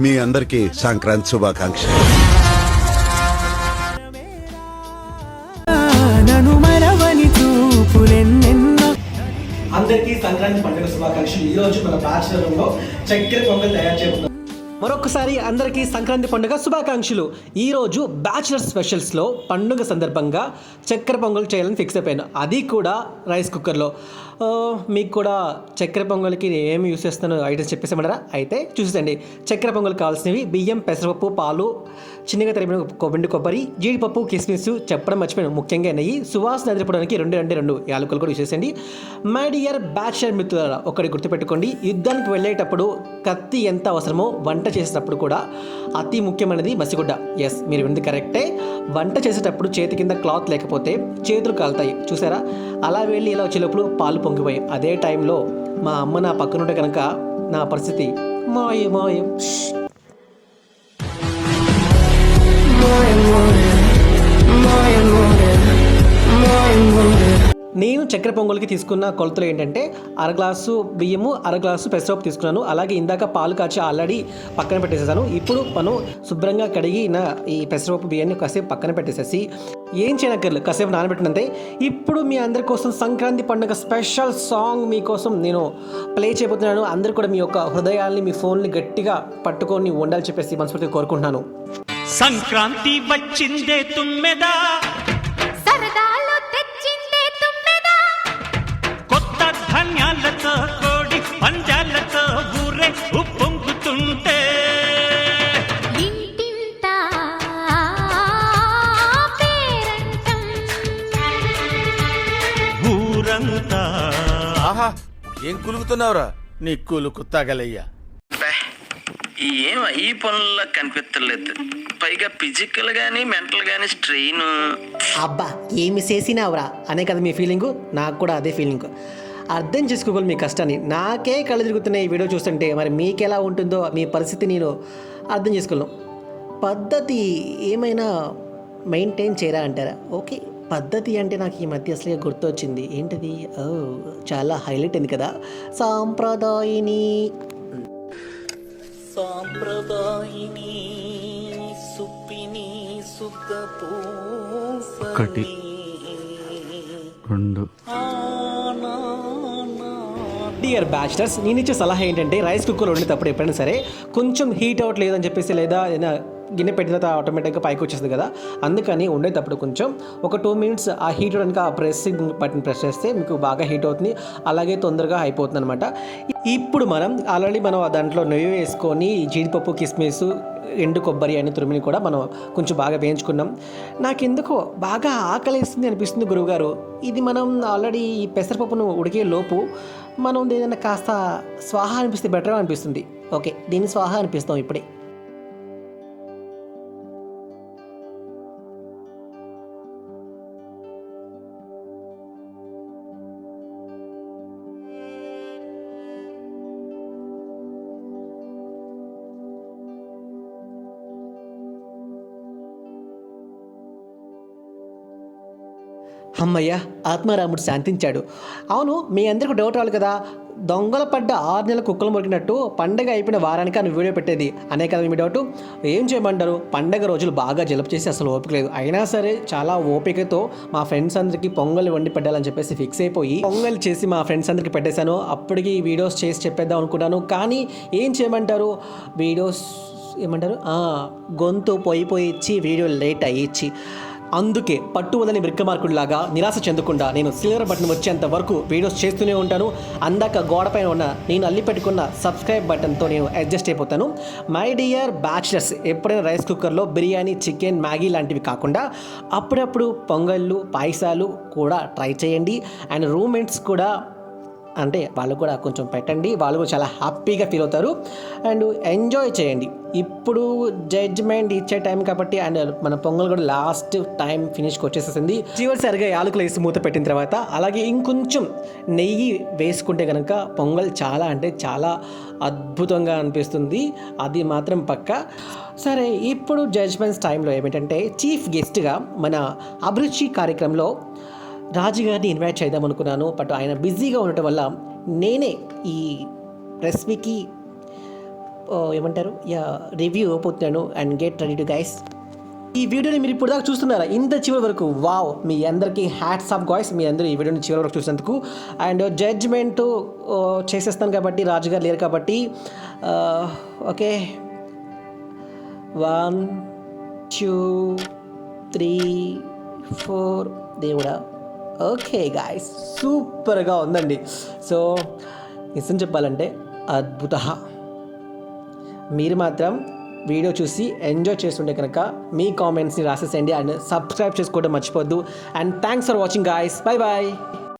మీ అందరికీ సంక్రాంతి చూపులెన్నెన్నో. అందరికీ సంక్రాంతి పండుగ శుభాకాంక్షలు. ఈ రోజు మన బ్యాచిలర్లో చక్కెర పొంగల్ తయారు చేయబోతున్నాం. మరొకసారి అందరికీ సంక్రాంతి పండుగ శుభాకాంక్షలు. ఈరోజు బ్యాచిలర్ స్పెషల్స్లో పండుగ సందర్భంగా చక్కెర పొంగల్ చేయాలని ఫిక్స్ అయిపోయాను. అది కూడా రైస్ కుక్కర్లో. మీకు కూడా చక్కెర పొంగల్కి నేను ఏమి యూస్ చేస్తానో ఐటమ్స్ చెప్పేసామంటారా? అయితే చూసేయండి చక్కెర పొంగల్ కావాల్సినవి బియ్యం పెసరపప్పు పాలు చిన్నగా తరిపిన కొబ్బరి కొబ్బరి జీడిపప్పు కిస్మిస్ చెప్పడం మర్చిపోయాను. ముఖ్యంగా నెయ్యి సువాసన ఎదిరిపోవడానికి రెండు రెండు రెండు యాలకులు కూడా యూస్ చేసేయండి. మై డియర్ బ్యాచ్లర్ మిత్రులారా ఒకటి గుర్తుపెట్టుకోండి. యుద్ధానికి వెళ్ళేటప్పుడు కత్తి ఎంత అవసరమో వంట చేసేటప్పుడు కూడా అతి ముఖ్యమైనది మసిగుడ్డ. ఎస్ మీరు విన్నది కరెక్టే. వంట చేసేటప్పుడు చేతి కింద క్లాత్ లేకపోతే చేతులు కాలుతాయి. చూసారా? అలా వెళ్ళి ఇలా వచ్చేటప్పుడు పాలు పొంగిపోయాం అదే టైంలో మా అమ్మ నా పక్కనుంటే కనుక నా పరిస్థితి మాయ. మాయం మాయ. చక్కెర పొంగల్కి తీసుకున్న కొలతలు ఏంటంటే అర గ్లాసు బియ్యము అర గ్లాసు పెసరపప్పు తీసుకున్నాను. అలాగే ఇందాక పాలు కాచి ఆల్రెడీ పక్కన పెట్టేసేసాను. ఇప్పుడు మనం శుభ్రంగా కడిగిన ఈ పెసరపప్పు బియ్యాన్ని కాసేపు పక్కన పెట్టేసేసి ఏం చేయనక్కర్లేదు కాసేపు నానబెట్టినంతే. ఇప్పుడు మీ అందరి కోసం సంక్రాంతి పండుగ స్పెషల్ సాంగ్ మీకోసం నేను ప్లే చేయబోతున్నాను. అందరు కూడా మీ యొక్క హృదయాల్ని మీ ఫోన్ని గట్టిగా పట్టుకొని ఉండాలని చెప్పేసి మనస్ఫూర్తిగా కోరుకుంటున్నాను. సంక్రాంతి వచ్చిందే తుమ్మెదా? ఊరంతా ఆహా ఏం కులుకుతున్నావురా? నీ కులుకు తగలయ్యా. ఏం ఈ పనుల్లో కనిపించలేదు పైగా ఫిజికల్ గానీ మెంటల్ గానీ స్ట్రెయిన్ అబ్బా ఏమి చేసినావురా? అనే కదా మీ ఫీలింగు నాకు కూడా అదే ఫీలింగ్ అర్థం చేసుకోగలరు మీ కష్టాన్ని. నాకే కళ్ళు తిరుగుతున్నాయి ఈ వీడియో చూస్తుంటే. మరి మీకు ఎలా ఉంటుందో మీ పరిస్థితి నేను అర్థం చేసుకోగలను పద్ధతి ఏమైనా మెయింటైన్ చేయరా అంటారా? ఓకే. పద్ధతి అంటే నాకు ఈ మధ్య అసలే గుర్తొచ్చింది. ఏంటిది? ఓ చాలా హైలైట్ అయింది కదా. సాంప్రదాయిని సాంప్రదాయిని సుప్పిని ఒకటి రెండు. డియర్ బ్యాచిలర్స్ నేను ఇచ్చే సలహా ఏంటంటే రైస్ కుక్కర్ వండేటప్పుడు ఎప్పుడైనా సరే కొంచెం హీట్ అవుట్ లేదని చెప్పేసి లేదా ఏదైనా గిన్నె పెట్టిన తర్వాత ఆటోమేటిక్గా పైకి వచ్చేస్తుంది కదా. అందుకని ఉండేటప్పుడు కొంచెం ఒక టూ మినిట్స్ ఆ హీట్ కనుక ఆ ప్రెస్సింగ్ బటన్ ప్రెస్ చేస్తే మీకు బాగా హీట్ అవుతుంది. అలాగే తొందరగా అయిపోతుంది అనమాట ఇప్పుడు మనం ఆల్రెడీ మనం దాంట్లో నెయ్యి వేసుకొని జీడిపప్పు కిస్మిస్ ఎండు కొబ్బరి అని తురిమిని కూడా మనం కొంచెం బాగా వేయించుకున్నాం. నాకెందుకో బాగా ఆకలిస్తుంది అనిపిస్తుంది గురువుగారు. ఇది మనం ఆల్రెడీ ఈ పెసరపప్పును ఉడికే లోపు మనం ఏదైనా కాస్త స్వాహ అనిపిస్తే బెటర్ అనిపిస్తుంది. ఓకే దీన్ని స్వాహ అనిపిస్తాం ఇప్పుడే. అమ్మయ్య ఆత్మారాముడు శాంతించాడు. అవును మీ అందరికి డౌట్ రావాలి కదా. దొంగల పడ్డ ఆరు నెలల కుక్కలు మొరికినట్టు పండగ అయిపోయిన వారానికి అని వీడియో పెట్టేది. అనే కదా మీ డౌట్? ఏం చేయమంటారు? పండగ రోజులు బాగా జలుపు చేసి అసలు ఓపిక లేదు. అయినా సరే చాలా ఓపికతో మా ఫ్రెండ్స్ అందరికీ పొంగల్ వండి పెట్టాలని చెప్పేసి ఫిక్స్ అయిపోయి పొంగల్ చేసి మా ఫ్రెండ్స్ అందరికీ పెట్టేశాను. అప్పటికి వీడియోస్ చేసి చెప్పేద్దాం అనుకున్నాను. కానీ ఏం చేయమంటారు? వీడియోస్ ఏమంటారు? గొంతు పోయి పోయి ఇచ్చి వీడియో లేట్ అయ్యిచ్చి అందుకే పట్టు వదని విక్రమార్కుడిలాగా నిరాశ చెందకుండా నేను సిల్వర్ బటన్ వచ్చేంత వరకు వీడియోస్ చేస్తూనే ఉంటాను. అందాక గోడపైన ఉన్న నేను అల్లి పెట్టుకున్న సబ్స్క్రైబ్ బటన్తో నేను అడ్జస్ట్ అయిపోతాను. మై డియర్ బ్యాచిలర్స్ ఎప్పుడైనా రైస్ కుక్కర్లో బిర్యానీ చికెన్ మ్యాగీ లాంటివి కాకుండా అప్పుడప్పుడు పొంగళ్ళు పాయసాలు కూడా ట్రై చేయండి. అండ్ రూమ్మేట్స్ కూడా అంటే వాళ్ళు కూడా కొంచెం పెట్టండి వాళ్ళు కూడా చాలా హ్యాపీగా ఫీల్ అవుతారు. అండ్ ఎంజాయ్ చేయండి. ఇప్పుడు జడ్జ్మెంట్ ఇచ్చే టైం కాబట్టి అండ్ మన పొంగల్ కూడా లాస్ట్ టైం ఫినిష్కి వచ్చేసేసింది. చివరిసరిగా యాలకులు వేసి మూత పెట్టిన తర్వాత అలాగే ఇంకొంచెం నెయ్యి వేసుకుంటే కనుక పొంగల్ చాలా అంటే చాలా అద్భుతంగా అనిపిస్తుంది. అది మాత్రం పక్క. సరే ఇప్పుడు జడ్జ్మెంట్స్ టైంలో ఏమిటంటే చీఫ్ గెస్ట్గా మన అభిరుచి కార్యక్రమంలో రాజుగారిని ఇన్వైట్ చేద్దాం అనుకున్నాను బట్ ఆయన బిజీగా ఉండటం వల్ల నేనే ఈ రెసిపీకి ఏమంటారు? యా రివ్యూ ఇవ్వబోతున్నాను and get ready to guys ఈ వీడియోని మీరు ఇప్పుడు దాకా చూస్తున్నారా? ఇంత చివరి వరకు వావ్ మీ అందరికీ హ్యాట్స్ ఆఫ్ గాయ్స్ మీ అందరూ ఈ వీడియోని చివరి వరకు చూసినందుకు. అండ్ జడ్జ్మెంట్ చేసేస్తాను కాబట్టి రాజుగారు లేరు కాబట్టి okay one two three four దేవుడా. ఓకే గాయస్ సూపర్గా ఉందండి. సో నిజం చెప్పాలంటే అద్భుత మీరు మాత్రం వీడియో చూసి ఎంజాయ్ చేస్తుంటే కనుక మీ కామెంట్స్ని రాసేసేయండి అండ్ సబ్స్క్రైబ్ చేసుకోవడం మర్చిపోద్దు and thanks for watching guys bye bye